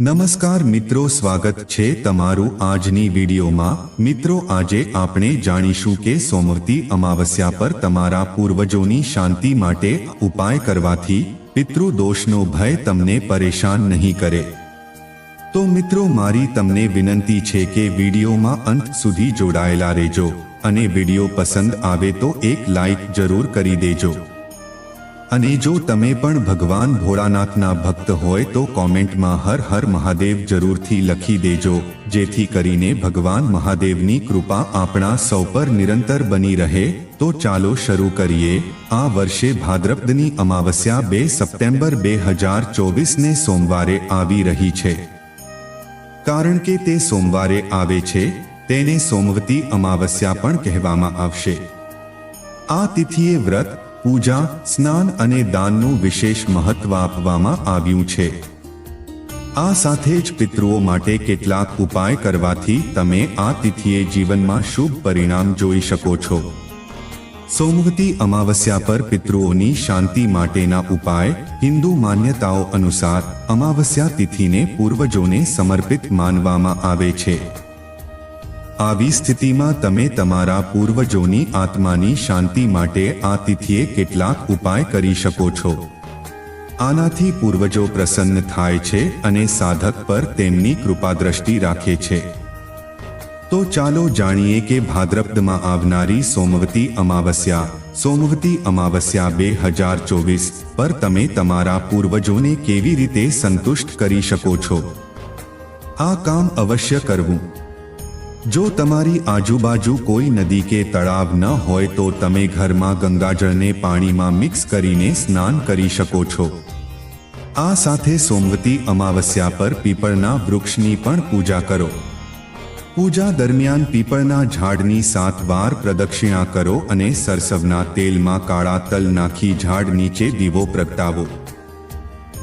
નમસ્કાર મિત્રો, સ્વાગત છે તમારું આજની વિડીયોમાં. મિત્રો, આજે આપણે જાણીશું કે સોમવતી અમાવસ્યા પર તમારા પૂર્વજોની શાંતિ માટે ઉપાય કરવાથી પિતૃદોષનો ભય તમને પરેશાન નહીં કરે. તો મિત્રો, મારી તમને વિનંતી છે કે વિડીયોમાં અંત સુધી જોડાયેલા રહેજો અને વીડિયો પસંદ આવે તો એક લાઈક જરૂર કરી દેજો. અને જો તમે પણ ભગવાન ભોળાનાથના ભક્ત હોય તો કોમેન્ટમાં હર હર મહાદેવ જરૂરથી લખી દેજો, જેથી કરીને ભગવાન મહાદેવની કૃપા આપણા સૌ પર નિરંતર બની રહે. તો ચાલો શરૂ કરીએ. આ વર્ષે ભાદ્રપદની અમાવસ્યા બે સપ્ટેમ્બર બે હજાર ચોવીસને સોમવારે આવી રહી છે. કારણ કે તે સોમવારે આવે છે, તેને સોમવતી અમાવસ્યા પણ કહેવામાં આવશે. આ તિથિએ વ્રત પૂજા, સ્નાન અને દાનનું વિશેષ મહત્વ આપવામાં આવ્યું છે. આ સાથે જ પિતૃઓ માટે કેટલાક ઉપાય કરવાથી તમે આ તિથિએ જીવનમાં શુભ પરિણામ જોઈ શકો છો. સોમવતી અમાવસ્યા પર પિતૃઓની શાંતિ માટેના ઉપાય, હિન્દુ માન્યતાઓ અનુસાર અમાવસ્યા તિથિને પૂર્વજોને સમર્પિત માનવામાં આવે છે. આવી સ્થિતિમાં તમે તમારા પૂર્વજોની આત્માની શાંતિ માટે આ તિથિએ કેટલાક ઉપાય કરી શકો છો. આનાથી પૂર્વજો પ્રસન્ન થાય છે અને સાધક પર તેમની કૃપા દ્રષ્ટિ રાખે છે. તો ચાલો જાણીએ કે ભાદ્રપદમાં આવનારી સોમવતી અમાવસ્યા સોમવતી અમાવસ્યા બે હજાર ચોવીસ પર તમે તમારા પૂર્વજોને કેવી રીતે સંતુષ્ટ કરી શકો છો? આ કામ અવશ્ય કરવું. જો તમારી આજુબાજુ કોઈ નદી કે તળાવ ન હોય તો તમે ઘરમાં ગંગાજળને પાણીમાં મિક્સ કરીને સ્નાન કરી શકો છો. આ સાથે સોમવતી અમાવસ્યા પર પીપળના વૃક્ષની પણ પૂજા કરો. પૂજા દરમિયાન પીપળના ઝાડની સાત વાર પ્રદક્ષિણા કરો અને સરસવના તેલમાં કાળા તલ નાખી ઝાડ નીચે દીવો પ્રગટાવો.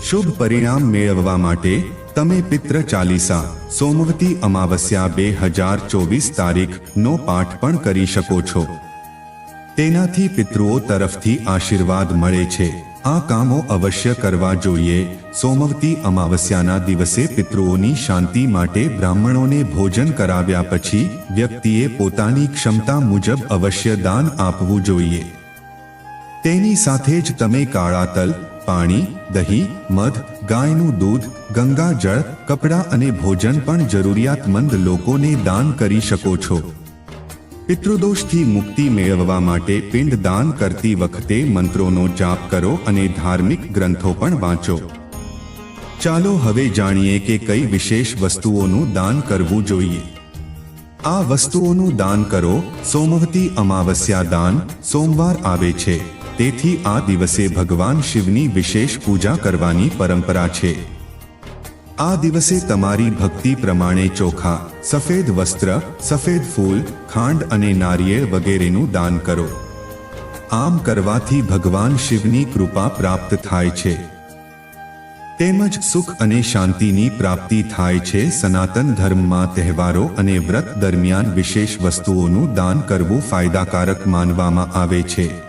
શુભ પરિણામ મેળવવા માટે તમે પિત્ર ચાલીસા સોમવતી અમાવસ્યા બે હજાર ચોવીસ તારીખ નો પાઠ પણ કરી શકો છો તેનાથી પિતૃઓ તરફથી આશીર્વાદ મળે છે આ કામો અવશ્ય કરવા જોઈએ સોમવતી અમાવસ્યાના દિવસે પિતૃઓની શાંતિ માટે બ્રાહ્મણોને ભોજન કરાવ્યા પછી વ્યક્તિએ પોતાની ક્ષમતા મુજબ અવશ્ય દાન આપવું જોઈએ તેની સાથે જ તમે કાળા તલ પાણી, દહીં, મધ, ગાયનું દૂધ, ગંગા જળ, કપડાં અને ભોજન પણ જરૂરિયાતમંદ લોકોને દાન કરી શકો છો. પિતૃદોષથી મુક્તિ મેળવવા માટે પિંડ દાન કરતી વખતે મંત્રોનો જાપ કરો અને ધાર્મિક ગ્રંથો પણ વાંચો. ચાલો હવે જાણીએ કે કઈ વિશેષ વસ્તુઓનું દાન કરવું જોઈએ. આ વસ્તુઓનું દાન કરો. સોમવતી અમાવસ્યા દાન સોમવાર આવે છે. તેથી આ દિવસે ભગવાન શિવની વિશેષ પૂજા કરવાની પરંપરા છે. આ દિવસે તમારી ભક્તિ પ્રમાણે ચોખા, સફેદ વસ્ત્ર, સફેદ ફૂલ, ખાંડ અને નારિયેળ વગેરેનું દાન કરો. આમ કરવાથી ભગવાન શિવની કૃપા પ્રાપ્ત થાય છે. તેમજ સુખ અને શાંતિની પ્રાપ્તિ થાય છે સનાતન ધર્મમાં તહેવારો અને વ્રત દરમિયાન વિશેષ વસ્તુઓનું દાન કરવું ફાયદાકારક માનવામાં આવે છે.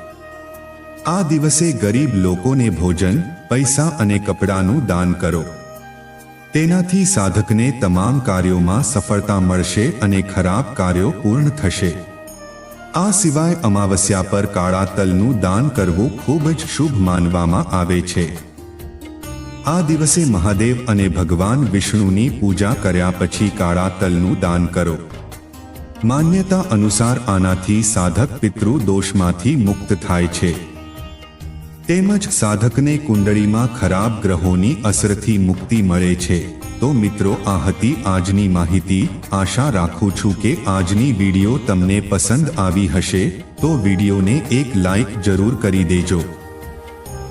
આ દિવસે ગરીબ લોકોને ભોજન, પૈસા અને કપડાનું દાન કરો. તેનાથી સાધકને તમામ કાર્યોમાં સફળતા મળશે અને ખરાબ કાર્યો પૂર્ણ થશે. આ સિવાય અમાવસ્યા પર કાળા તલનું દાન કરવું ખૂબ જ શુભ માનવામાં આવે છે. આ દિવસે મહાદેવ અને ભગવાન વિષ્ણુની પૂજા કર્યા પછી કાળા તલનું દાન કરો. માન્યતા અનુસાર આનાથી સાધક પિતૃ દોષમાંથી મુક્ત થાય છે. તેમજ સાધકને કુંડળીમાં ખરાબ ગ્રહોની અસરથી મુક્તિ મળે છે. તો મિત્રો, આ હતી આજની માહિતી. આશા રાખું છું કે આજની વીડિયો તમને પસંદ આવી હશે. તો વિડીયોને એક લાઈક જરૂર કરી દેજો.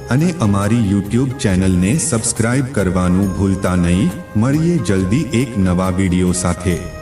અને અમારી યુટ્યુબ ચેનલને સબસ્ક્રાઇબ કરવાનું ભૂલતા નહીં. મળીએ જલ્દી એક નવા વીડિયો સાથે.